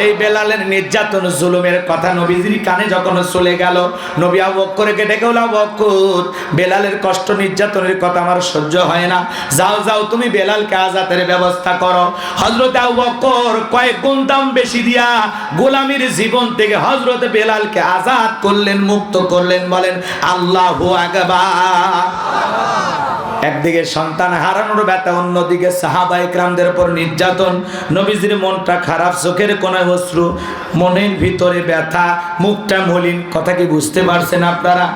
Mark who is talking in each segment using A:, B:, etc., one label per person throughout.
A: সেই বেলালের নির্যাতন, জুলুমের কথা নবীজির কানে যখন চলে গেল, নবী আবু বক্করকে ডেকে বলে আবু বক্কর, বেলালের কষ্ট, নির্যাতনের কথা আমার সহ্য হয় না। যাও যাও, তুমি বেলালকে আজাতের ব্যবস্থা করো। হজরত আবু বক্কর কয়েক গুণ দাম বেশি দিয়া গোলামির জীবন থেকে হজরত বেলালকে আজাদ করলেন, মুক্ত করলেন, বলেন, আল্লাহু আকবার। একদিকে সন্তান হারানোর ব্যথা, অন্যদিকে সাহাবা ইকরামদের উপর নির্যাতন। নবীজির মনটা খারাপ, চোখের কোনায় অশ্রু, মনের ভিতরে ব্যথা, মুখটা মলিন। কথা কি বুঝতে পারছেন আপনারা?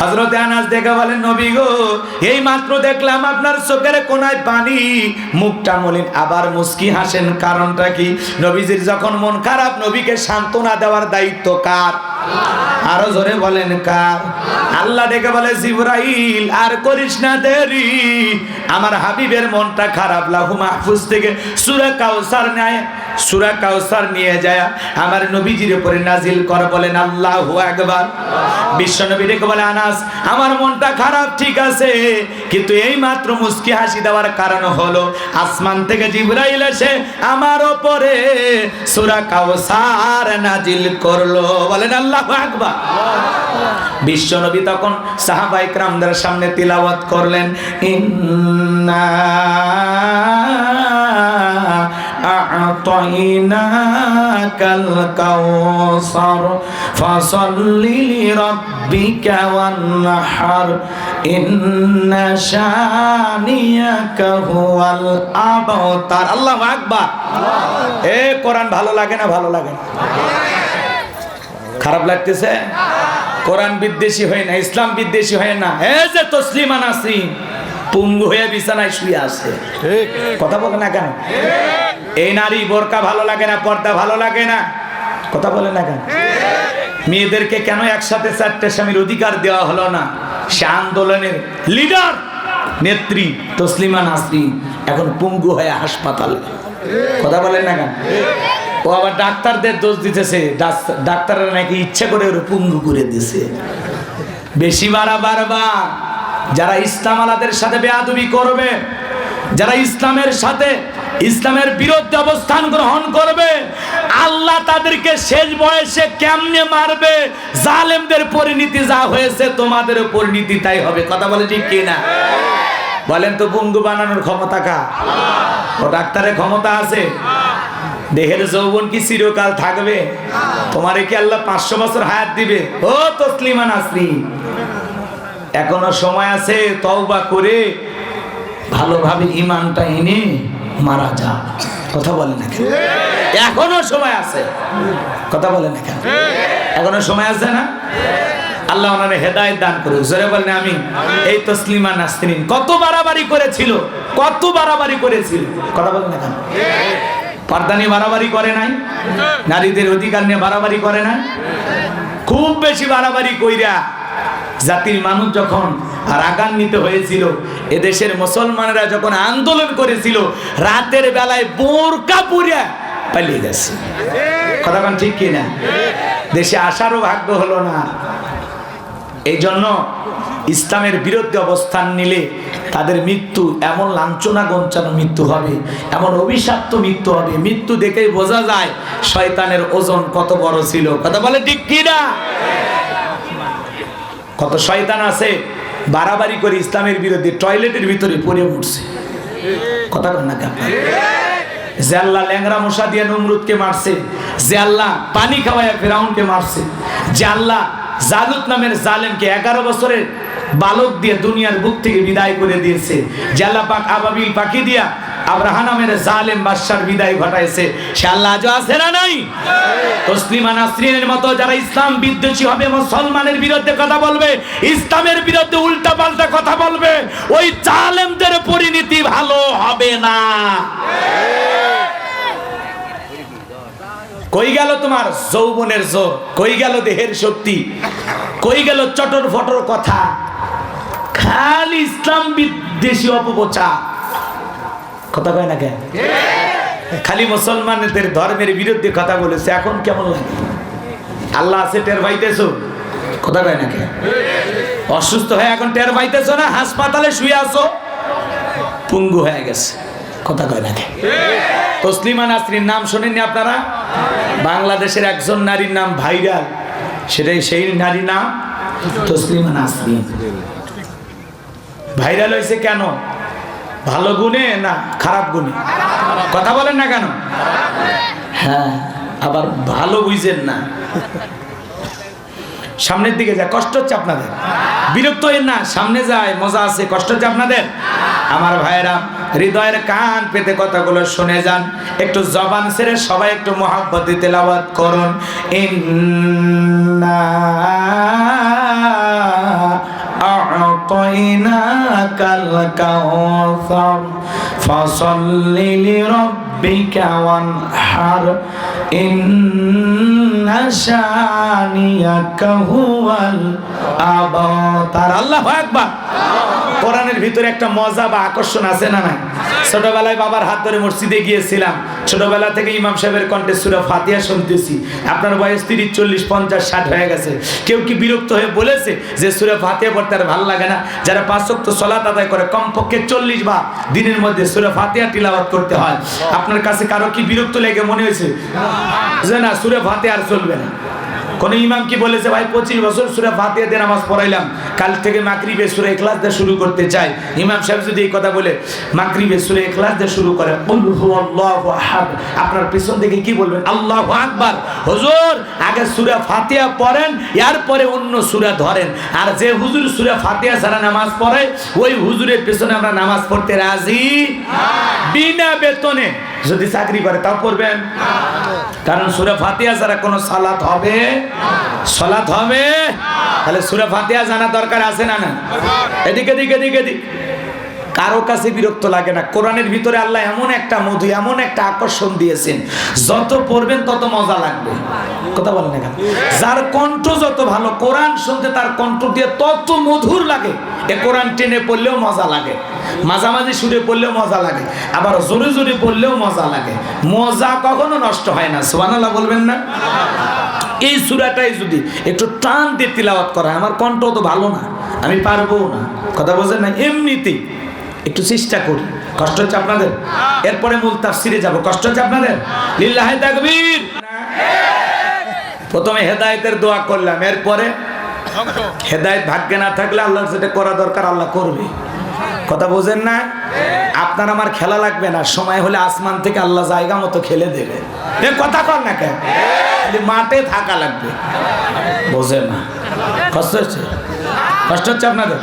A: হজরতে আনাস দেখে বলেন, নবী গো, এই মাত্র দেখলাম আপনার চোখের কোনায় পানি, মুখটা মলিন। আবার মুস্কি হাসেন, কারণটা কি? নবীজির যখন মন খারাপ, নবীকে সান্ত্বনা দেওয়ার দায়িত্ব কার? আরও জোরে বলেন কার? আল্লাহ ডেকে বলে, জিব্রাইল, আর করিস না দেরি। আমার হাবিবের মনটা খারাপ লাহু মাহফুজ থেকে সুরা কাউসার নেয়। সূরা কাউসার নিয়ে যায়। আমার নবীজির উপরে নাজিল কর বলেন, আল্লাহু আকবার। বিশ্ব নবী ডেকে বলে, আনাস, আমার মনটা খারাপ, ঠিক আছে। কিন্তু এই মাত্র মুস্কি হাসি দেওয়ার কারণ হলো, আসমান থেকে জিব্রাইল এসে আমার ওপরে সূরা কাউসার নাজিল করল। বলেন, আল্লাহু আকবার। বিশ্বনবী তখন সাহাবা ইকরামদের সামনে তিলাওয়াত করলেন, ইন্না আ'তাইনাকাল কাউসার ফাসাল্লি লিরাব্বিকা ওয়ানহার ইন্না শানিয়াকা হুয়াল আবতার আল্লাহু আকবার এ কোরআন ভালো লাগে না ভালো লাগে না? খারাপ লাগতেছে? কোরআন বিদ্বেষী হয় না ইসলাম বিদ্বেষী হয় না। এ যে তসলিমা নাসরিন পুঙ্গু হয়ে বিছানায় শুয়ে আছে। কথা বলে না কেন? এই নারী বোরকা ভালো লাগে না, পর্দা ভালো লাগে না? কথা বলে না কেন? মেয়েদেরকে কেন একসাথে চারটে স্বামীর অধিকার দেওয়া হলো না? সে আন্দোলনের লিডার, নেত্রী, তসলিমা নাসরিন এখন পুঙ্গু হয়ে হাসপাতালে। কথা বলেন না কেন? ও আবার ডাক্তারদের দোষ দিতেছে ডাক্তাররা নাকি ইচ্ছে করে ওর পুঙ্গু করে দিছে। বেশি বাড়া বারবা যারা ইসলাম আলাদের সাথে বেয়াদবি করবে, যারা ইসলামের সাথে ইসলামের বিরুদ্ধে অবস্থান গ্রহণ করবে। আল্লাহ তাদেরকে শেষ বয়সে কেমনে মারবে? জালেমদের পরিণতি যা হয়েছে, তোমাদের পরিণতি তাই হবে। কথা বলে ঠিক কিনা বলেন তো পুঙ্গু বানানোর ক্ষমতা কা ও ডাক্তারের ক্ষমতা আছে? দেহের যৌবন কি চিরকাল থাকবে? তোমারে কি আল্লাহ পাঁচশো বছর হায়াত দিবে? ও তসলিমা নাসরিন, এখনও সময় আছে তওবা করে ভালোভাবে ইমানটা এনে মারা যা। কথা বলে না কেন? এখনও সময় আছে। কথা বলে না কেন? এখনও সময় আছে না? আল্লাহ ওনারে হেদায়েত দান করুক। জোরে বলেন আমি এই তসলিমা নাসরিন কত বাড়াবাড়ি করেছিল, কত বাড়াবাড়ি করেছিল। কথা বলেন না কেন? পর্দা নিয়ে বাড়াবাড়ি করে নাই? নারীদের অধিকার নিয়ে বাড়াবাড়ি করে নাই? খুব বেশি বাড়াবাড়ি কইরা জাতির মানুষ যখন রাগান্বিত হয়েছিল, এদেশের মুসলমানেরা যখন আন্দোলন করেছিল, রাতের বেলায় বোরকা পুরিয়া পালিয়ে গেছে। কথা ঠিক কিনা? দেশে আসারও ভাগ্য হলো না। এই জন্য ইসলামের বিরুদ্ধে অবস্থান নিলে তাদের মৃত্যু এমন লাঞ্ছনা গঞ্চানো মৃত্যু হবে, এমন অভিশাপ্ত মৃত্যু হবে। মৃত্যু দেখেই বোঝা যায়, শয়তানের ওজন কত বড় ছিল। কথা বলে ঠিক কিনা? কত শয়তান আছে, বাড়াবাড়ি করে ইসলামের বিরুদ্ধে টয়লেটের ভিতরে পড়ে উঠছে। কথা কন না ল্যাংরা মশা দিয়ে নমরুদকে মারছে, যে আল্লাহ পানি খাওয়ায় ফেরাউনকে মারছে, যে আল্লাহ জালুত নামের জালেমকে এগারো বছরের বালক দিয়ে দুনিয়ার বুক থেকে বিদায় করে দিয়েছে আল্লাহ পাক আবাবিল পাখি দিয়া আব্রাহা জালেম বাদশার বিদায় ঘটাইছে। সে আল্লাহ আজও আছে না নাই? তসলিমা নাসরিনের মতো যারা ইসলাম বিদ্বেষী হবে, মুসলমানের বিরুদ্ধে কথা বলবে, ইসলামের বিরুদ্ধে উল্টা পাল্টা কথা বলবে, ওই জালেমদের পরিণতি ভালো হবে না। কই গেল তোমার যৌবনের জোর? কই গেল দেহের শক্তি? কই গেল চটর ফটর কথা? খালি ইসলাম বিদ্বেষী অপপ্রচার। কথা কয় না কেন? খালি মুসলমানদের ধর্মের বিরুদ্ধে কথা বলেছে, এখন কেমন লাগে? আল্লাহ আছে, টের পাইতেছো? কথা কয় না কেন? অসুস্থ হয়ে এখন টের পাইতেছো না? হাসপাতালে শুয়ে আছো? পুঙ্গু হয়ে গেছে। কথা কয় নাকি তসলিমা নাসরিন নাম শোনেননি আপনারা? বাংলাদেশের একজন নারীর নাম ভাইরাল। সেটাই সেই নারীর নাম তসলিমা নাসরিন। ভাইরাল হয়েছে কেন? ভালো গুণে না খারাপ গুণে? কথা বলেন না কেন? হ্যাঁ আবার ভালো বুঝেন না। সামনের দিকে যায়, কষ্ট হচ্ছে আপনাদের। বিরক্ত হইন না, সামনে যায়, মজা আছে, কষ্ট হচ্ছে আপনাদের? আমার ভাইরা হৃদয়ের কান পেতে কথাগুলো শুনে যান। একটু জবান ছেড়ে সবাই একটু মহাব্বত তেলাওয়াত করুন। ইন্না أعطيناك الكوثر فصل لربك وانحر إن شانيك هو الأبتر الله أكبر কোরআনের ভিতরে একটা মজা বা আকর্ষণ আছে না নাই ছোটবেলায় বাবার হাত ধরে মসজিদে গিয়েছিলাম। ছোটবেলা থেকে ইমাম সাহেবের কণ্ঠে সুরা ফাতিয়া শুনতেছি। আপনার বয়স তিরিশ, চল্লিশ, পঞ্চাশ, ষাট হয়ে গেছে। কেউ কি বিরক্ত হয়ে বলেছে যে সুরা ফাতিয়া পড়তে আর ভালো লাগে না? যারা পাঁচ তো সলাত আদায় করে, কমপক্ষে চল্লিশ বা দিনের মধ্যে সুরা ফাতিয়া তিলাওয়াত করতে হয়। আপনার কাছে কারও কি বিরক্ত লেগে মনে হয়েছে? যে না, সুরে ফাতে আর চলবে না। কোন ইমাম কি বলেছে ভাই পঁচিশ বছর সুরে ফাতিয়া দিয়ে নামাজ পড়াইলাম। কাল থেকে মাকরিবে সুরে এখলাস দিয়ে শুরু করতে চাই। ইমাম সাহেব যদি এই কথা বলে মাকরিবে সুরে এখলাস দিয়ে শুরু করে আপনার পিছন থেকে কি বলবেন? আল্লাহু আকবার। হুজুর আগে সুরে ফাতিহা পড়েন এরপরে অন্য সুরে ধরেন। আর যে হুজুর সুরে ফাতিহা ছাড়া নামাজ পড়ে ওই হুজুরের পিছনে আমরা নামাজ পড়তে রাজি? বিনা বেতনে। যদি চাকরি করে, তাও পড়বেন? কারণ সুরে ফাতিয়া ছাড়া কোনো সালাত হবে? সালাত হবে? তাহলে সুরে ফাতিয়া জানা দরকার আছে না না? এদিকে এদিকে এদিকে, এদিক। কারও কাছে বিরক্ত লাগে না। কোরআনের ভিতরে আল্লাহ এমন একটা মধু, এমন একটা আকর্ষণ দিয়েছেন, যত পড়বেন তত মজা লাগবে। কথা বলেন না যার কণ্ঠ যত ভালো, কোরআন শুনতে তার কণ্ঠ দিয়ে তত মধুর লাগে। এ কোরআন টেনে পড়লেও মজা লাগে, মাঝামাঝি সুরে পড়লেও মজা লাগে, আবার জোরে জোরে পড়লেও মজা লাগে। মজা কখনো নষ্ট হয় না, সুবহানাল্লাহ বলবেন না? এই সুরাটাই যদি একটু টান দিয়ে তিলাওয়াত করা আমার কণ্ঠ তো ভালো না, আমি পারব না। কথা বোঝেন না? এমনিতেই একটু চেষ্টা করি। কষ্ট হচ্ছে আপনাদের? এরপরে মূল তাফসিরে যাব। কষ্ট হচ্ছে আপনাদের? লিল্লাহে তাকবীর। প্রথমে হেদায়েতের দোয়া করলাম। এরপরে হেদায়েত ভাগ্যে না থাকলে আল্লাহর যেটা করা দরকার, আল্লাহ করবে। কথা বোঝেন না? আপনার আমার খেলা লাগবে না। সময় হলে আসমান থেকে আল্লাহ জায়গা মতো খেলে দেবে। কথা কর না কেন? মাঠে থাকা লাগবে। বোঝেন না? কষ্ট হচ্ছে? কষ্ট হচ্ছে আপনাদের?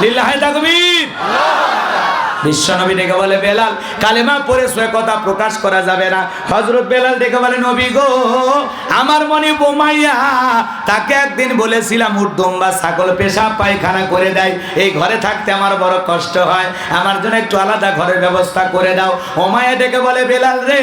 A: লিল্লাহে তাকবীর। বিশ্বনবী ডেকে বলে, বেলাল, কালেমা পরে সে কথা প্রকাশ করা যাবে না। হজরত বেলাল ডেকে বলে, নবী গো, আমার মনে বোমাইয়া তাকে একদিন বলেছিলাম উর্দম বা ছাগল পেশা পায়খানা করে দেয়। এই ঘরে থাকতে আমার বড় কষ্ট হয়। আমার জন্য একটু আলাদা ঘরের ব্যবস্থা করে দাও। ওমায়া ডেকে বলে, বেলাল রে,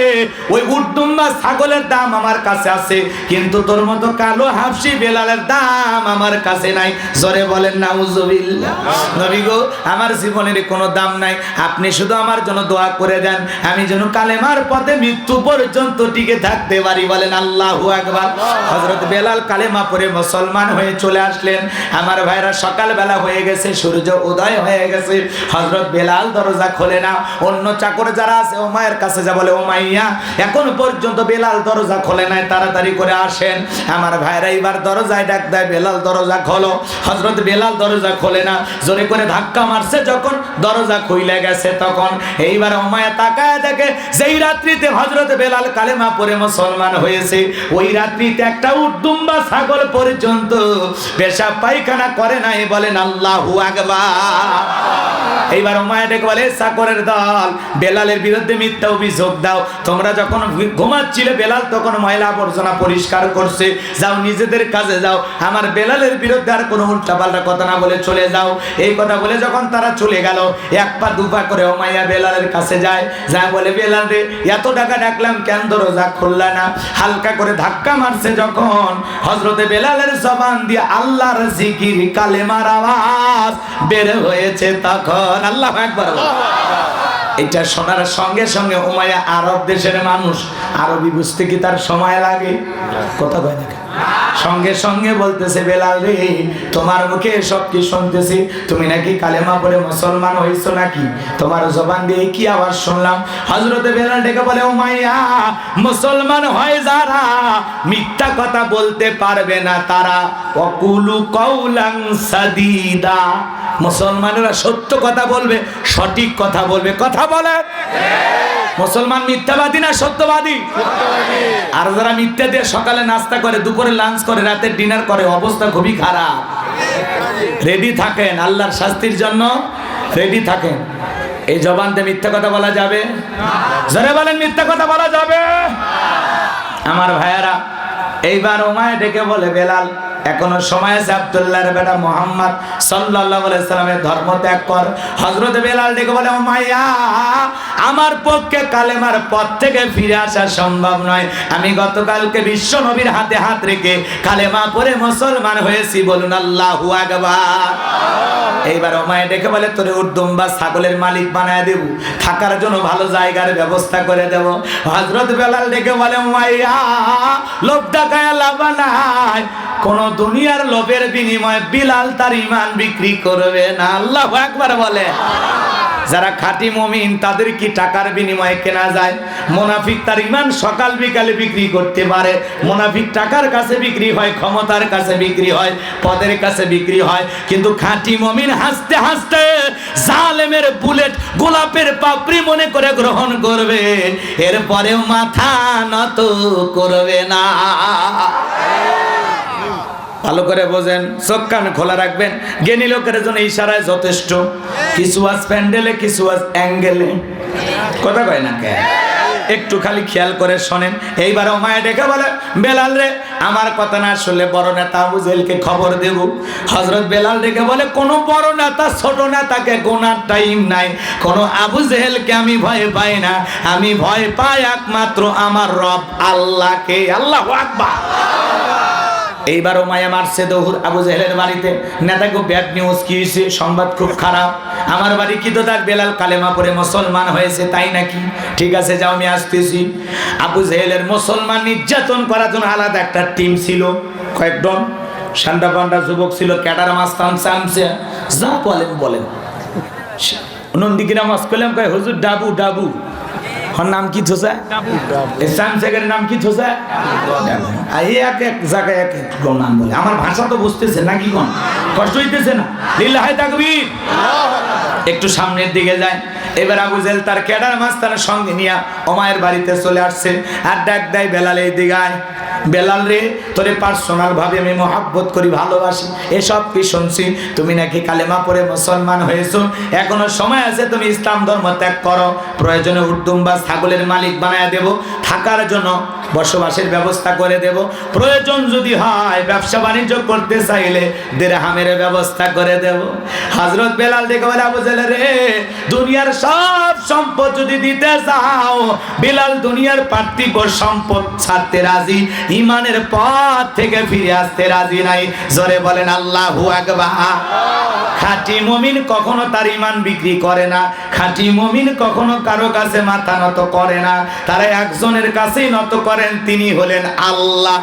A: ওই উর্দম বা ছাগলের দাম আমার কাছে আছে, কিন্তু তোর মতো কালো হাফসি বেলালের দাম আমার কাছে নাই। জোরে বলেন, নাউজুবিল্লাহ। নবী গো, আমার জীবনের কোনো দাম নাই। আপনি শুধু আমার জন্য দোয়া করে দেন। আমি যেন কালেমার পথে মৃত্যু পর্যন্ত টিকে থাকতে পারি বলেন আল্লাহু আকবার। হযরত বেলাল কালেমা পড়ে মুসলমান হয়ে চলে আসলেন। আমার ভাইরা সকালবেলা হয়ে গেছে, সূর্য উদয় হয়ে গেছে। হযরত বেলাল দরজা খোলে না, অন্য চাকর যারা আছে, ও মায়ের কাছে যা বলে, ও মাইয়া, এখন পর্যন্ত বেলাল দরজা খোলে নাই, তাড়াতাড়ি করে আসেন। আমার ভাইরা এবার দরজায় ডাক দেয়, বেলাল, দরজা খোলো। হজরত বেলাল দরজা খোলে না, জোরে করে ধাক্কা মারছে, যখন দরজা খুইলে গেছে তখন। এইবার ওমায়া তাকায় দেখে, যেই রাত্রিতে হযরত বেলাল কালেমা পড়ে মুসলমান হয়েছে, ওই রাত্রিতে একটা উদ্দুম্বা ছাগল পর্যন্ত পেশাব পায়খানা করে নাই, বলেন আল্লাহু আকবার। এইবার ওমায়া ডেকে বলে চাকরের দল, বেলালের বিরুদ্ধে মিথ্যা অভিযোগ দাও। তোমরা যখন ঘুমাচ্ছিলে, বেলাল তখন ময়লা আবর্জনা পরিষ্কার করছে। যাও, নিজেদের কাজে যাও। আমার বেলালের বিরুদ্ধে আর কোনো উল্টাপাল্টা কথা না বলে চলে যাও। এই কথা বলে যখন তারা চলে গেল, এক পা দু পা করে ওমাইয়া বেলালের কাছে যায়। যা বলে, বেলাল রে, এত টাকা ডাকলাম কেন? দরজা খুললা না। হালকা করে ধাক্কা মারছে যখন হজরতে বেলালের জবান দিয়ে আল্লাহর জিকির, কালেমার আওয়াজ বের হয়েছে তখন। আল্লাহ একবার এটা শোনার সঙ্গে সঙ্গে উমাইয়া আরব দেশের মানুষ আরবি বুঝতে কি তার সময় লাগে? কথা কয় না সঙ্গে সঙ্গে বলতেছে, বেলাল রে, তোমার মুখে সব কি শুনতেছি? তুমি নাকি কালেমা পড়ে মুসলমান হয়েছো নাকি? তোমার জবান দিয়ে কি আওয়াজ শুনলাম? হজরতে বেলাল ডেকে বলে, উমাইয়া, মুসলমান হয় যারা, মিথ্যা কথা বলতে পারবে না তারা। অকুলু কৌলাং সাদিদা। মুসলমানেরা সত্য কথা বলবে, সঠিক কথা বলবে। কথা বলে। মুসলমান মিথ্যাবাদী না সত্যবাদী? আর যারা মিথ্যা দিয়ে সকালে নাস্তা করে, দুপুরে লাঞ্চ করে, রাতে ডিনার করে, অবস্থা খুবই খারাপ। রেডি থাকেন, আল্লাহর শাস্তির জন্য রেডি থাকেন। এই জবানতে মিথ্যা কথা বলা যাবে? জোরে বলেন, মিথ্যা কথা বলা যাবে? আমার ভাইয়ারা, এইবার ওমায় ডেকে বলে, বেলাল এখনও সময় আছে আব্দুল্লাহর বেটা মোহাম্মদ সাল্লাল্লাহু আলাইহি সাল্লামের ধর্ম ত্যাগ কর। হযরত বেলাল ডেকে বলে ওমাইয়া আমার পক্ষে কালেমার পথ থেকে ফিরে আসা সম্ভব নয়। আমি গতকালকে বিশ্ব নবীর হাতে হাত রেখে কালেমা পড়ে মুসলমান হয়েছি, বলুন আল্লাহু আকবার। এইবার ওমায় ডেকে বলে, তোরে উর্দুম বা ছাগলের মালিক বানায় দেব। থাকার জন্য ভালো জায়গার ব্যবস্থা করে দেব। হজরত বেলাল ডেকে বলে মাইয়া লোভ ডাকায় লাভ নাই। কোন দুনিয়ার লোভের বিনিময়ে বিলাল তার ইমান বিক্রি করবে না। আল্লাহ একবার বলে। যারা খাঁটি মমিন, তাদের কি টাকার বিনিময়ে কেনা যায়? মোনাফিক তার ইমান সকাল বিকালে বিক্রি করতে পারে। মোনাফিক টাকার কাছে বিক্রি হয়, ক্ষমতার কাছে বিক্রি হয়, পদের কাছে বিক্রি হয়। কিন্তু খাঁটি মমিন হাসতে হাসতে জালেমের বুলেট গোলাপের পাপড়ি মনে করে গ্রহণ করবে। এরপরেও মাথা নত করবে না। ভালো করে বোঝেন, চোখ কান খোলা রাখবেন। জ্ঞানী লোকের জন্য ইশারায় যথেষ্ট। কিছু আজ প্যান্ডেলে, কিছু আজ অ্যাঙ্গেলে। কথা কয় না কে? একটু খালি খেয়াল করে শোনেন। এইবার মায়া ডেকে বলে, বেলাল রে, আমার কথা না শুনলে বড় নেতা আবু জেলকে খবর দেব। হজরত বেলাল ডেকে বলে, কোনো বড় নেতা, ছোট নেতাকে গোনার টাইম নাই। কোনো আবু জেহেলকে আমি ভয় পাই না। আমি ভয় পাই একমাত্র আমার রব, আল্লাহকে। আল্লাহ আকবার। এইবারও মায়া মারছে দৌহুর আবু জেহেলের বাড়িতে। নেতাকে ব্যাড নিউজ কি হয়েছে? সংবাদ খুব খারাপ। আমার বাড়ি কি তো তার বেলাল কালেমা পরে মুসলমান হয়েছে, তাই নাকি? ঠিক আছে, যাও, আমি আসতেছি। আবু জেহেলের মুসলমান নির্যাতন করার জন্য আলাদা একটা টিম ছিল। কয়েকজন সান্ডা পান্ডা যুবক ছিল, ক্যাডার মাস্তান চামচে যা বলেন বলেন। নন্দিকিনা মাস করলাম কয়, হুজুর, ডাবু ডাবু। নাম কি আমার ভাষা তো বুঝতেছে নাকি কোন কষ্ট হইতেছে না? লিল্লাহে তাকবীর। একটু সামনের দিকে যায় এবার আবু জেল তার ক্যাডার মাস্তানের সঙ্গে নিয়ে ওমায়ের বাড়িতে চলে আসছে। আর ডাক দেয়, বেলাল এই দিঘায় বেলাল রে, তোরে পার্সোনাল ভাবে আমি মহাব্বত করি, ভালোবাসি। এসব কি শুনছি? তুমি নাকি কালেমা পড়ে মুসলমান হয়েছো? এখনও সময় আছে তুমি ইসলাম ধর্ম ত্যাগ করো। প্রয়োজনে উর্দুম বা ছাগলের মালিক বানায় দেব। থাকার জন্য বসবাসের ব্যবস্থা করে দেব। প্রয়োজন যদি হয় ব্যবসা বাণিজ্য করতে চাইলে দেড়হামের ব্যবস্থা করে দেব। হজরত বেলাল দেখে বলে, আবু রে, দুনিয়ার সব সম্পদ যদি দিতে চাও, বেলাল দুনিয়ার পার্থিব সম্পদ ছাড়তে রাজি ইমানের পথ থেকে ফিরে আসতে রাজি নাই। জোরে বলেন, আল্লাহু খাঁটি মমিন কখনো তার ইমান বিক্রি করে না। খাঁটি মমিন কখনো কারও কাছে মাথা নত করে না। তারা একজনের কাছেই নত করেন, তিনি হলেন আল্লাহ।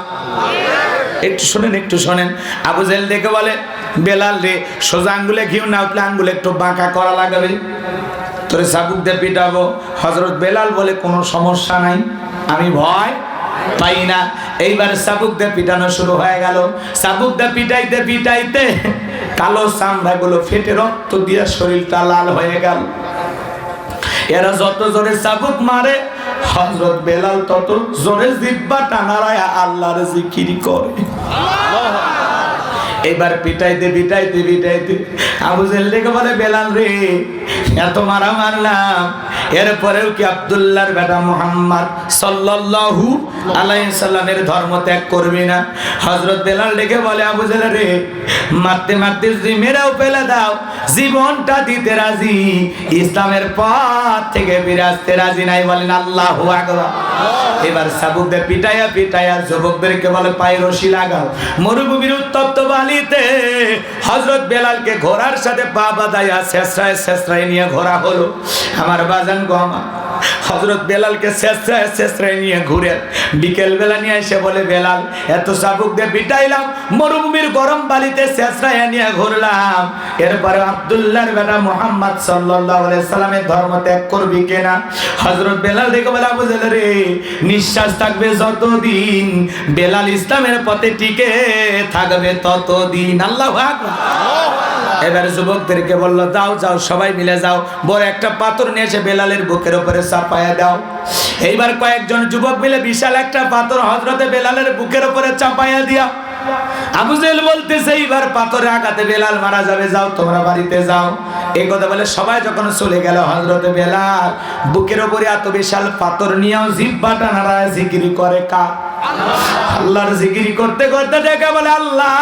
A: একটু শোনেন একটু শোনেন। আবু জেল দেখে বলে, বেলাল রে, সোজা আঙ্গুলে ঘিউ না, উঠলে আঙ্গুলে একটু বাঁকা করা লাগবে। তোরে সাবুক দিয়ে পিটাবো। হজরত বেলাল বলে, কোনো সমস্যা নাই, আমি ভয় পাই না। এইবার সাবুক দিয়ে পিটানো শুরু হয়ে গেল। সাবুক দিয়ে পিটাইতে পিটাইতে কালো চামড়াগুলো ফেটে রক্ত দিয়ে শরীরটা লাল হয়ে গেল। এরা যত জোরে চাবুক মারে হজরত বেলাল তত জোরে জিব্বা টানারায় আল্লাহর জিকির করে। এবার পিটাইতে পিটাইতে পিটাইতে আবু জেল দেখে বলে, বেলাল রে এত মারা মারলাম। এরপরেও কি আব্দুল্লাহর বেটা মোহাম্মদ সাল্লাল্লাহু আলাইহি সাল্লামের ধর্ম ত্যাগ করবি না? হযরত বেলাল ডেকে বলে, আবু জেল রে, মারতে মারতে যদি মেরেও ফেলে দাও, জীবনটা দিতে রাজি। ইসলামের পথ থেকে বিরাজতে রাজি নাই। বলেন, আল্লাহ এবার সাবুকদের পিটাইয়া পিটাইয়া যুবকদেরকে বলে, পায়ে রশি লাগাও। মরুভূমির উত্তপ্ত বালিতে হজরত বেলালকে ঘোড়ার সাথে পা বাঁধাইয়া শেষরায় শেষরায় নিয়ে ঘোরা হলো। আমার বাজান গমা হজরত বেলালকে শেষ শেষ নিয়ে ঘুরে বিকেল বেলা নিয়ে এসে বলে বেলাল এত চাবুক দিয়ে পিটাইলাম মরুভূমির গরম বালিতে শেষরায় নিয়ে ঘুরলাম। এরপরে আব্দুল্লাহর বেটা মোহাম্মদ সাল্লাল্লাহু আলাইহি সাল্লামের ধর্ম ত্যাগ করবি কিনা? হযরত বেলাল দেখে বলে জাহেল রে নিঃশ্বাস থাকবে যতদিন বেলাল ইসলামের পথে টিকে থাকবে ততদিন। আল্লাহ এবার যুবকদেরকে বলল যাও যাও সবাই মিলে যাও বড় একটা পাথর নিয়ে এসে বেলালের বুকের উপরে চাপায়া দাও। এইবার কয়েকজন যুবক মিলে বিশাল একটা পাথর হজরতে বেলালের বুকের উপরে চাপায়া দিয়া করে কা? আল্লাহর জিকিরি করতে করতে বলে, আল্লাহ,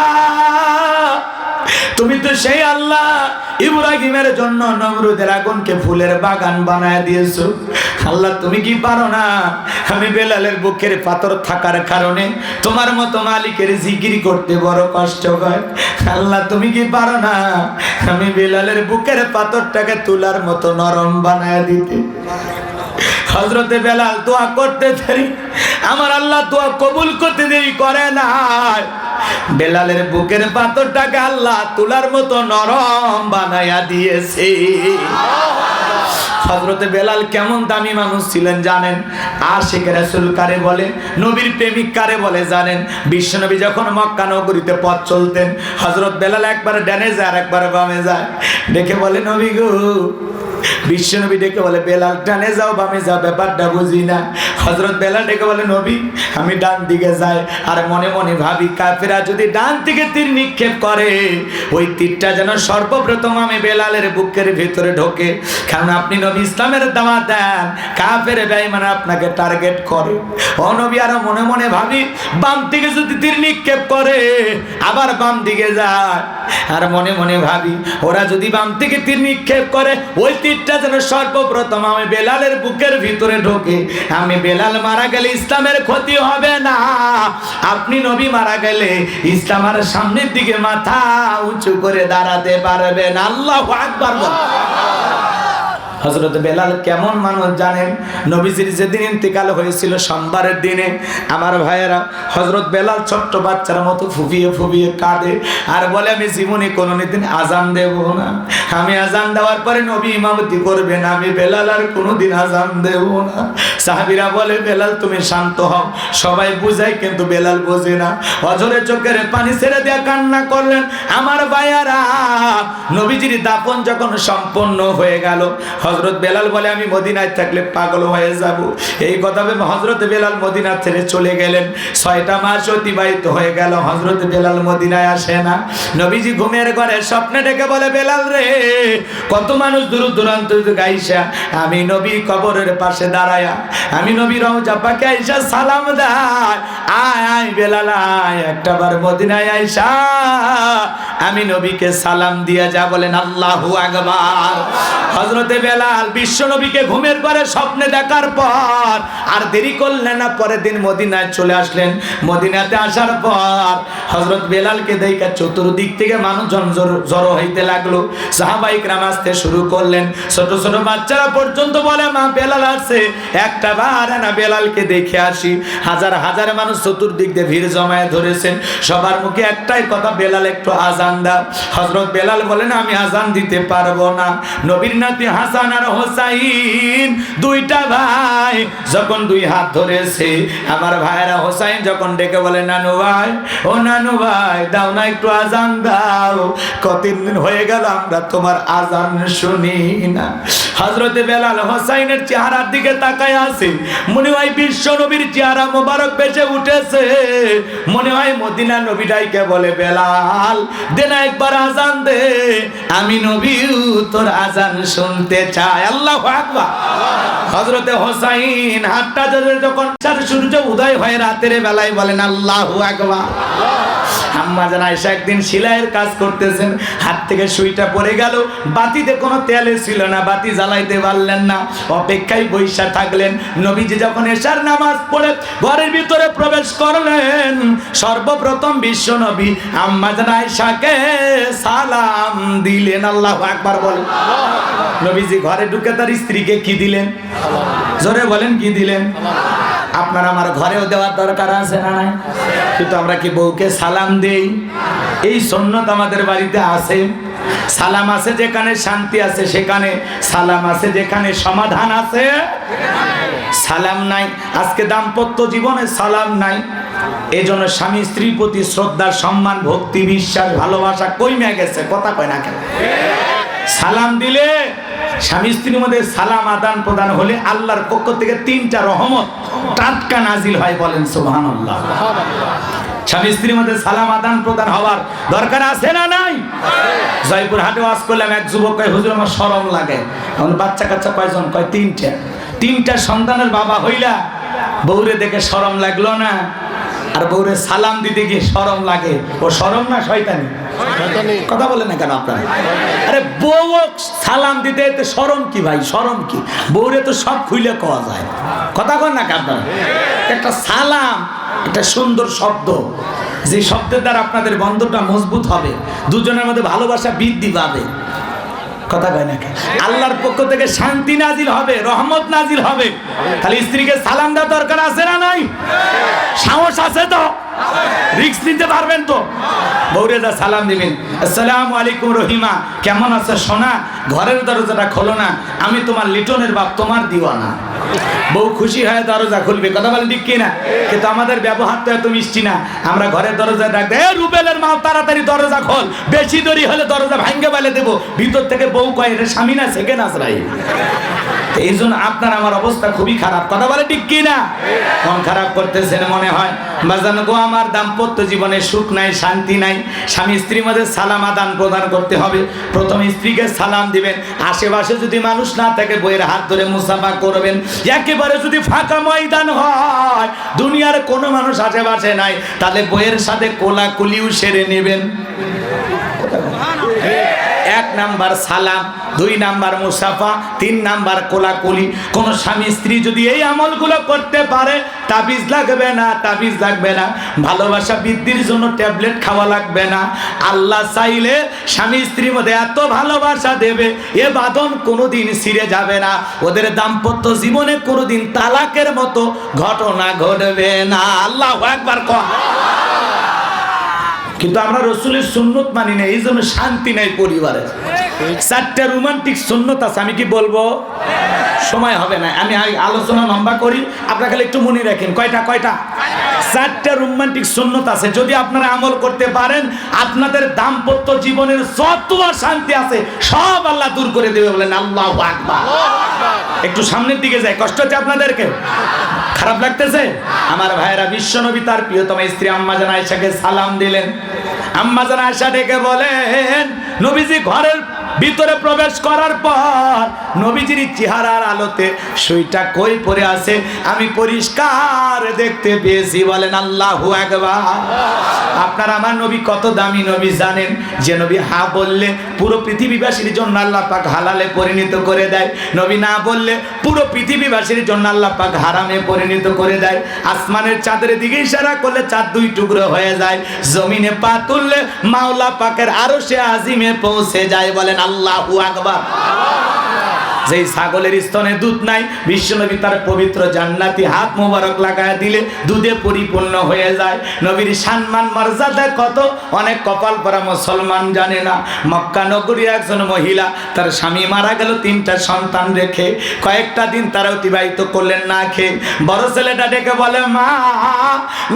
A: তুমি তো সেই আল্লাহ, ইব্রাহিমের জন্য নমরুদের আগুনকে ফুলের বাগান বানায় দিয়েছ। আল্লাহ, তুমি কি পারো না? আমি বেলালের বুকের পাথর থাকার কারণে তোমার মতো মালিকের জিকিরি করতে বড় কষ্ট হয়। আল্লাহ, তুমি কি পারো না? আমি বেলালের বুকের পাথরটাকে তুলার মতো নরম বানায় দিতে। হজরতে বেলাল দোয়া করতে দেরি আমার আল্লাহ দোয়া কবুল করতে দেরি করে না বেলালের বুকের পাথরটাকে আল্লাহ তুলার মতো নরম বানায়া দিয়েছে। হজরতে বেলাল কেমন দামি মানুষ ছিলেন জানেন? আশেখ রাসুল কারে বলে, নবীর প্রেমিক কারে বলে জানেন? বিশ্বনবী যখন মক্কা নগরীতে পথ চলতেন হজরত বেলাল একবার ডানে যায় আর একবার বামে যায়। দেখে বলে, নবী গো। বিশ্বনবী ডেকে বলে, বেলাল, ডানে যাও, বামে যাও, ব্যাপারটা বুঝি না। হজরত বেলাল ডেকে বলে, নবী, আমি ডান দিকে যাই। আর মনে মনে ভাবি, কাফেরা যদি ডান দিকে তীর নিক্ষেপ করে, ওই তীরটা যেন সর্বপ্রথম আমি বেলালের বুকের ভিতরে ঢোকে। কারণ আপনি নবী ইসলামের দাওয়াত দেন, কাফের বেঈমানরা আপনাকে টার্গেট করে। ও নবী, আর মনে মনে ভাবি, বাম দিকে যদি তীর নিক্ষেপ করে, আবার বাম দিকে যায়। আর মনে মনে ভাবি, ওরা যদি বাম দিকে তীর নিক্ষেপ করে, ওই তীরটা যেন সর্বপ্রথম আমি বেলালের বুকের ভিতরে ঢোকে। আমি বেলাল মারা গেলে ইসলামের ক্ষতি হবে না। আপনি নবী মারা গেলে ইসলাম সামনের দিকে মাথা উঁচু করে দাঁড়াতে পারবেন আল্লাহ আকবার। হজরত বেলাল কেমন মানুষ জানেন? নবীজির যেদিন ইন্তেকাল হয়েছিল সোমবারের দিনে, আমার ভাইয়েরা হজরত বেলাল ছোট্ট বাচ্চার মতো ফুপিয়ে ফুপিয়ে কাঁদে আর বলে, আমি জীবনে কোনো দিন আজান দেব না। আমি আজান দেওয়ার পরে নবী ইমামতি করবেন, আমি বেলাল আর কোনোদিন আজান দেব না। সাহাবিরা বলে, বেলাল, তুমি শান্ত হও। সবাই বুঝায়, কিন্তু বেলাল বোঝে না। অজরে চোখের পানি ছেড়ে দেয়া কান্না করলেন। আমার ভাইয়ারা, নবীজির দাপন যখন সম্পন্ন হয়ে গেল হজরত বেলাল বলে, আমি মদিনায় থাকলে পাগল হয়ে যাব। এই কথা ভেবে হজরত বেলাল মদিনা ছেড়ে চলে গেলেন। ছয়টা মাস অতিবাহিত হয়ে গেল। হজরত বেলাল মদিনায় আসে না। নবীজি ঘুমের ঘরে স্বপ্নে ডেকে বলে, বেলাল রে, কত মানুষ দূর দূরান্ত আইসা, আমি নবীর কবরের পাশে দাঁড়ায়া, আমি নবী রওজা পাকে আইসা সালাম দেয়। আয় আয় বেলাল, আয়, একটা বার মদিনায় আইসা। আমি নবীকে সালাম দিয়া যা বলেন, আল্লাহু আকবার। হজরতে বেলাল বিশ্ব নবীকে ঘুমের পরে স্বপ্নে দেখার পর, আর দেরি করলেন না পরের দিন মদিনায় চলে আসলেন। মদিনাতে আসার পর হযরত বেলালকে দেখা চতুর্দিক থেকে মানুষজন জড়ো- হইতে লাগল। সাহাবাই রাম আসতে শুরু করলেন। ছোট ছোট বাচ্চারা পর্যন্ত বলে, মা, বেলাল আছে একটা বার না বেলালকে দেখে আসি, হাজার হাজার মানুষ চতুর্দিক দিয়ে ভিড় জমায়ে ধরেছেন। সবার মুখে একটাই কথা, বেলাল একটু আজান দাও। হজরত বেলাল বলেন, আমি আজান দিতে পারব না। নবীর নাতি হাসান আর হোসাইন, দুইটা ভাই যখন দুই হাত ধরেছে, আমার ভাইরা হোসাইন যখন ডেকে বলে, নানু ভাই, ও নানু ভাই, দাও না একটু আজান দাও। কতদিন হয়ে গেল আমরা তোমার আজান শুনি না। হজরতে বেলাল হোসাইনের চেহারার দিকে তাকায় আছে। মনে হয় বিশ্ব নবীর চেহারা মোবারক বেঁচে উঠেছে। মনে হয় মদিনা নবীটাইকে বলে, বেলাল, দে না একবার আজান দে। আমি নবী, তোর আজান শুনতে রাতের বেলায় বলেন, আল্লাহ একদিন সেলাইয়ের কাজ করতেছেন, হাত থেকে সুইটা পড়ে গেল, বাতিতে কোনো তেলে ছিল না, বাতি জ্বালাইতে পারলেন না। অপেক্ষায় বৈশা থাকলেন, নবীজি যখন এশার নামাজ পড়ে ঘরের ভিতরে প্রবেশ করলেন, সর্বপ্রথম বিশ্ব নবী আম্মা জান সালাম দিলেন, আল্লাহ আকবার বলেন। নবীজি ঘরে ঢুকে তার স্ত্রীকে কি দিলেন? জোরে বলেন, কি দিলেন? আপনার আমার ঘরেও দেওয়ার দরকার আছে না নাই? কিন্তু আমরা কি বউকে সালাম দেই? এই সন্ন্যত আমাদের বাড়িতে আছে। সালাম আছে যেখানে শান্তি আছে, সেখানে সালাম আছে যেখানে সমাধান আছে। সালাম নাই। আজকে দাম্পত্য জীবনে সালাম নাই। এই জন্য স্বামী স্ত্রীর প্রতি শ্রদ্ধা সম্মান, ভক্তি, বিশ্বাস, ভালোবাসা কইমে গেছে, কথা কয় না কেন? সালাম দিলে স্বামী স্ত্রীর মধ্যে সালাম আদান প্রদান হলে আল্লাহর পক্ষ থেকে তিনটা রহমত টাটকা নাজিল হয় বলেন সুবহানাল্লাহ। স্বামী স্ত্রীর মধ্যে সালাম আদান প্রদান হওয়ার দরকার আছে না নাই? জয়পুর হাটে ওয়াজ করলাম, এক যুবক কয়, হুজুর, আমার শরম লাগে। এখন বাচ্চা কাচ্চা কয়জন? কয়, তিনটা। তিনটা সন্তানের বাবা হইলা, বউরে দেখে শরম লাগল না। আর বউরে সালাম দিতে গিয়ে শরম লাগে। ও শরম না শয়তানি? কথা বলে না কেন আপনারা? আরে বউ সালাম দিতে এতে শরম কি ভাই? শরম কি? বউরে তো সব খুইলে কওয়া যায়। কথা কন না কেন আপনারা? একটা সালাম একটা সুন্দর শব্দ। যে শব্দের দ্বারা আপনাদের বন্ধনটা মজবুত হবে। দুজনের মধ্যে ভালোবাসা বৃদ্ধি পাবে। কথা কয় নাকি? আল্লাহর পক্ষ থেকে শান্তি নাজিল হবে, রহমত নাজিল হবে। খালি স্ত্রীকে সালাম দেওয়া দরকার আছে না নাই? সাহস আছে তো? রিক্স নিতে পারবেন তো? বৌরে যা সালাম দিবেন। আসসালামু আলাইকুম রহিমা, কেমন আছে সোনা? ঘরের দরজাটা খোলো না, আমি তোমার লিটনের বাপ, তোমার দিওয়ানা। বউ খুশি হয়ে দরজা খুলবে, কথা বলেন ঠিক কিনা? কিন্তু আমাদের ব্যবহার তো এত মিষ্টি না, আমরা ঘরের দরজা ডাক এ রুবেলের মা, তাড়াতাড়ি দরজা খোল, বেশি দেরি হলে দরজা ভাঙ্গে বেলে দেবো। ভিতর থেকে বউ কয়, এটা স্বামী না সেকেন্ড আসরাই এই জন্য আপনার আমার অবস্থা খুবই খারাপ, কথা বলে ঠিক কি না মন খারাপ করতেছেন মনে হয়। বাজান গো, আমার দাম্পত্য জীবনে সুখ নাই, শান্তি নাই। স্বামী স্ত্রীর মধ্যে সালাম আদান প্রদান করতে হবে। প্রথম স্ত্রীকে সালাম দিবেন। আশেপাশে যদি মানুষ না থাকে, বইয়ের হাত ধরে মুসাফা করবেন। একেবারে যদি ফাঁকা ময়দান হয়, দুনিয়ার কোনো মানুষ আশেপাশে নাই, তাহলে বইয়ের সাথে কোলাকুলিও সেরে নেবেন। নাম্বার সালাম, দুই নাম্বার মুসাফা, তিন নাম্বার কোলাকুলি। কোন স্বামী স্ত্রী যদি এই আমলগুলো করতে পারে, তাবিজ লাগবে না, তাবিজ লাগবে না। ভালোবাসা বৃদ্ধির জন্য ট্যাবলেট খাওয়া লাগবে না। আল্লাহ চাইলে স্বামী স্ত্রীর মধ্যে এত ভালোবাসা দেবে, এ বাদন কোনোদিন ছিঁড়ে যাবে না। ওদের দাম্পত্য জীবনে কোনোদিন তালাকের মতো ঘটনা ঘটবে না। আল্লাহ একবার কর কিন্তু আমরা রসুলের সুন্নত মানি না, এই জন্য শান্তি নাই পরিবারে। চারটা রোমান্টিক সুন্নত আছে, আমি কি বলব? সময় হবে না, আমি আলোচনা লম্বা করি, আপনারা খালি একটু মনে রাখেন, কয়টা কয়টা? চারটা রোমান্টিক সুন্নত আছে। যদি আপনারা আমল করতে পারেন, আপনাদের দাম্পত্য জীবনের যত শান্তি আছে, সব আল্লাহ দূর করে দেবে বলেন, আল্লাহ আকবার। একটু সামনের দিকে যায়, কষ্ট হচ্ছে আপনাদেরকে? খারাপ লাগতেছে? আমার ভাইয়েরা, বিশ্বনবী তার প্রিয়তম স্ত্রী আম্মা জান আয়েশাকে সালাম দিলেন। আম্মা জান আয়েশা ডেকে বলেন, নবীজি, ঘরের ভিতরে প্রবেশ করার পর নবীজির চেহারার আলোতে সুইটা কই পড়ে আছে? আমি পরিষ্কার দেখতে পেয়েছি, বলেন আল্লাহু আপনার আমার নবী কত দামি নবী জানেন? যে নবী হা বললে পুরো পৃথিবীবাসীর জন্য আল্লাহ পাক হালালে পরিণত করে দেয়। নবী না বললে পুরো পৃথিবীবাসীর জন্য আল্লাহ পাক হারামে পরিণত করে দেয়। আসমানের চাঁদের দিকে ইশারা করলে চাঁদ দুই টুকরো হয়ে যায়। জমিনে পা তুললে মাওলা পাকের আরও সে আজিমে পৌঁছে যায়, বলেন আল্লাহু আকবার। ছাগলের স্তনে দুধ নাই, বিশ্বনবী তার পবিত্র জান্নাতি হাত মোবারক লাগায় দিলে দুধে পরিপূর্ণ হয়ে যায়। নবীর সম্মান, মর্যাদা কত? অনেক কপাল পরা মুসলমান জানে না। মক্কা নগরীর একজন মহিলা তার স্বামী মারা গেল, তিনটা সন্তান রেখে কয়েকটা দিন তারা অতিবাহিত করলেন না খেয়ে। বড় ছেলেটা ডেকে বলে, মা,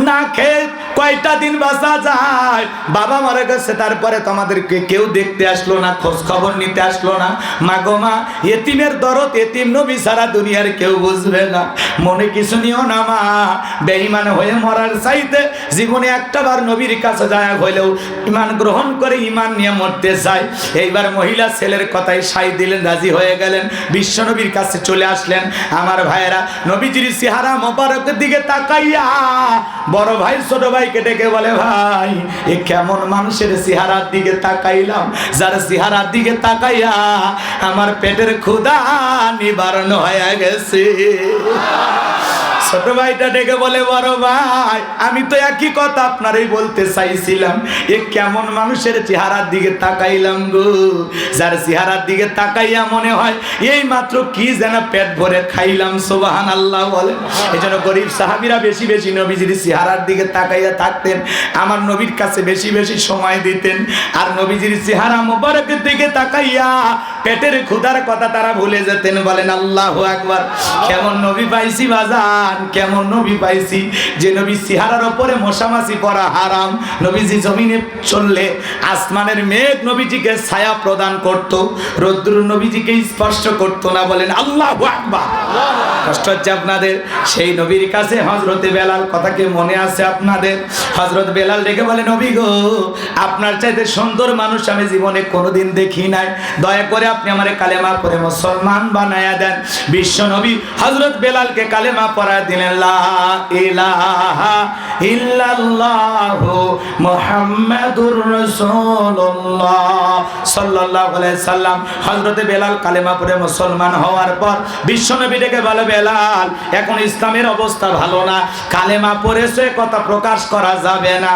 A: না খেয়ে কয়টা দিন বাঁচা যায়? বাবা মারা গেছে, তারপরে তোমাদেরকে কেউ দেখতে আসলো না খোঁজ খবর নিতে আসলো না। মা গো মা, এতিমের দরদ এতিম নবী সারা দুনিয়ার কেউ বুঝবে না। মনে কিছু নিও না মা, বেঈমান হয়ে মরার চাইতে জীবনে একটা বার নবীর কাছে যায় হইলেও ইমান গ্রহণ করে ইমান নিয়ে মরতে চায়। এইবার মহিলা ছেলের কথায় সাই দিলেন, রাজি হয়ে গেলেন, বিশ্ব নবীর কাছে চলে আসলেন। আমার ভাইয়েরা, নবীজির চেহারা মোবারকের দিকে তাকাইয়া বড় ভাই ছোট ভাইকে ডেকে বলে, ভাই, এ কেমন মানুষের চেহারার দিকে তাকাইলাম? যার চেহারার দিকে তাকাইয়া আমার পেটের ক্ষুধা নিবারণ হয়ে গেছে। ছোট ভাইটা ডেকে বলে, বড় ভাই, আমি তো একই কথা আপনারই বলতে চাইছিলাম। এ কেমন মানুষের চেহারার দিকে তাকাইলাম গো। যার চেহারার দিকে তাকাইয়া মনে হয়, এই মাত্র কি যেন পেট ভরে খাইলাম সোবাহান আল্লাহ বলে। এই জন্য গরিব সাহাবিরা বেশি বেশি নবীজির চেহারার দিকে তাকাইয়া থাকতেন। আমার নবীর কাছে বেশি বেশি সময় দিতেন। আর নবীজির চেহারা মোবারকের দিকে তাকাইয়া পেটের ক্ষুধার কথা তারা ভুলে যেতেন, বলেন আল্লাহ একবার কেমন নবী পাইছি বাজান, কেমন নবী পাইছি? যে নবী সিহারার ওপরে মশামাছি পরা হারাম, নবীজি জমিনে চললে আসমানের মেঘ নবীজিকে ছায়া প্রদান করত, রৌদ্র নবীজিকে স্পর্শ করতো না, বলেন আল্লাহ আকবার। কষ্ট হচ্ছে আপনাদের, সেই নবীর কাছে হজরতে বেলাল কথা কি মনে আছে আপনাদের? হজরত বেলাল ডেকে বলে, নবী গো, আপনার চাইতে সুন্দর মানুষ আমি জীবনে কোনোদিন দেখি নাই। দয়া করে আপনি আমারে কালেমা পরে মুসলমান বানায়া দেন। বিশ্ব নবী হজরত বেলালকে কালেমা পড়া দিলেন হওয়ার পর বেলাল, এখন ইসলামের অবস্থা ভালো না। কালেমা পড়েছে কথা প্রকাশ করা যাবে না।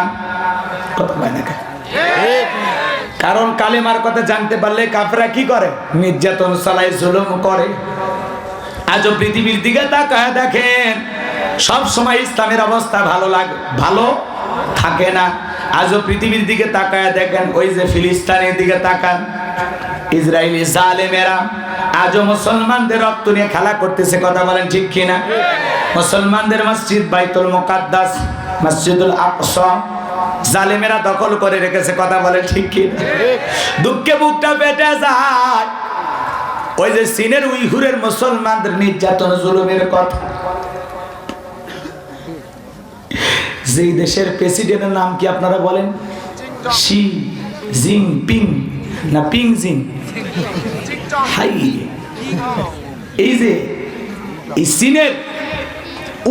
A: কথা না? কারণ কালেমার কথা জানতে পারলে কাফরা কি করে? নির্যাতন চালায়, জুলুম করে। আজও পৃথিবীর দিকে তাকায় দেখেন, সব সময় ইসলামের অবস্থা ভালো লাগে, ভালো থাকে না। আজও পৃথিবীর দিকে তাকায় দেখেন, ওই যে ফিলিস্তিনের দিকে তাকান, ইসরায়েলি জালেমেরা। আজও মুসলমানদের রক্ত নিয়ে খেলা করতেছে, কথা বলেন ঠিক কিনা? মুসলমানদের মসজিদ বাইতুল মুকাদ্দাস, মসজিদুল আকসা। জালেমেরা দখল করে রেখেছে, কথা বলে ঠিক কি? দুঃখে বুকটা পেটে যায়। ওই যে চীনের উইহুরের মুসলমানদের নির্যাতন, জুলুমের কথা। যেই দেশের প্রেসিডেন্টের নাম কি আপনারা বলেন? শি জিং পিং না পিং জিং হাই। এই যে, এই চীনের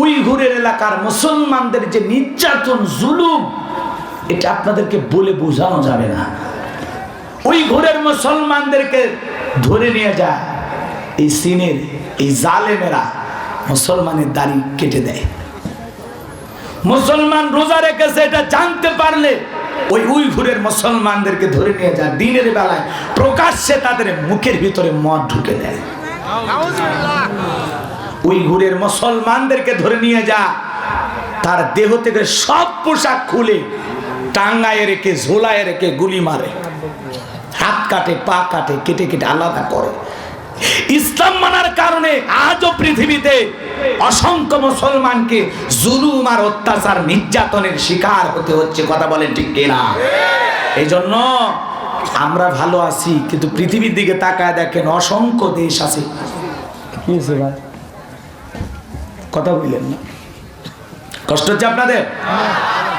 A: উইঘুরের এলাকার মুসলমানদের যে নির্যাতন, জুলুম এটা আপনাদেরকে বলে বোঝানো যাবে না। ওই ঘোরের মুসলমানদেরকে ধরে নিয়ে যায়। এই সিনের, এই জালেমেরা মুসলমানের দাড়ি কেটে দেয়। মুসলমান রোজা রেখেছে, এটা জানতে পারলে ওই উইঘুরের মুসলমানদেরকে ধরে নিয়ে যায়। দিনের বেলায় প্রকাশ্যে তাদের মুখের ভিতরে মদ ঢুকে দেয়। মুসলমানদেরকে ধরে নিয়ে যা তার দেহ থেকে সব পোশাক খুলে টাঙ্গায় রেখে, ঝোলায় রেখে গুলি মারে। হাত কাটে, পা কাটে, কেটে কেটে আলাদা করে। ইসলাম মানার কারণে আজও পৃথিবীতে অসংখ্য মুসলমানকে জুলুম আর অত্যাচার, নির্যাতনের শিকার হতে হচ্ছে, কথা বলেন ঠিক কিনা? এই জন্য আমরা ভালো আছি, কিন্তু পৃথিবীর দিকে তাকায় দেখেন অসংখ্য দেশ আছে। কথা বললেন না। কষ্ট হচ্ছে আপনাদের?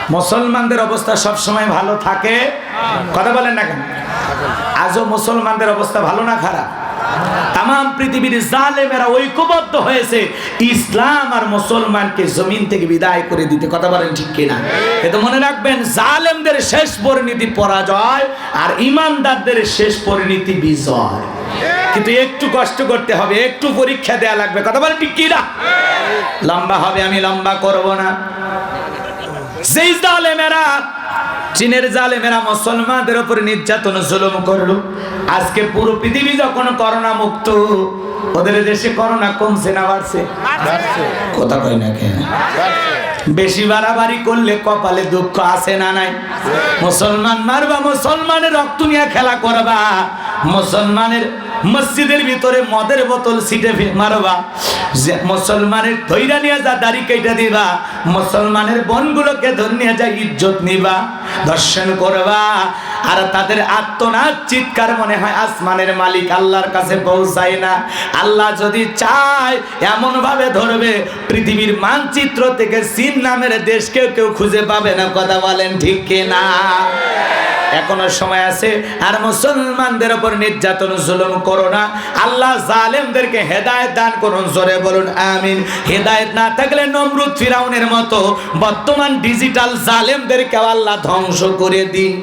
A: মুসলমানদের অবস্থা সব সময় ভালো থাকে। কথা বলেন না কেন? আজও মুসলমানদের অবস্থা ভালো না খারাপ? তাম পৃথিবীর জালেমেরা ঐক্যবদ্ধ হয়েছে, ইসলাম আর মুসলমানকে জমিন থেকে বিদায় করে দিতে। কথা বলেন ঠিক কিনা? কিন্তু মনে রাখবেন, জালেমদের শেষ পরিণতি পরাজয় আর ইমানদারদের শেষ পরিণতি বিজয়। কিন্তু একটু কষ্ট করতে হবে, একটু পরীক্ষা দেয়া লাগবে। কথা বলেন ঠিক কিনা? লম্বা হবে, আমি লম্বা করব না। যেই জালেমেরা চীনের জালেমেরা মুসলমানদের উপর নির্যাতন জুলুম করল আজকে পুরো পৃথিবী যখন করোনা মুক্ত ওদের দেশে করোনা কমছে না বাড়ছে? কথা কয় না কেন? বেশি বাড়াবাড়ি করলে কপালে দুঃখ আসে না নাই? মুসলমান মারবা মুসলমানের রক্ত নিয়ে খেলা করবা মুসলমানের মসজিদের ভিতরে মদের বোতল ফে- মারবা যে মুসলমানের ধৈরা নিয়ে যা, দাড়ি কেটে দিবা। মুসলমানের বনগুলোকে ধর নিয়ে যা, ইজ্জত নিবা। দর্শন করবা। আর তাদের আত্মনাদ চিৎকার মনে হয় আসমানের মালিক, আল্লাহর কাছে পৌঁছায় না। আল্লাহ যদি চায় এমন ভাবে ধরবে, পৃথিবীর মানচিত্র থেকে চীন নামের দেশকে কেউ খুঁজে পাবে না, কথা বলেন ঠিক কিনা? এখনও সময় আছে, আর মুসলমানদের উপর নির্যাতন, জুলুম করো না। আল্লাহ জালেমদেরকে হেদায়েত দান করুন, জোরে বলুন, আমিন। হেদায়েত না থাকলে নমরুদ ফিরাউনের মতো বর্তমান ডিজিটাল জালেমদেরকে আল্লাহ ধ্বংস করে দিন।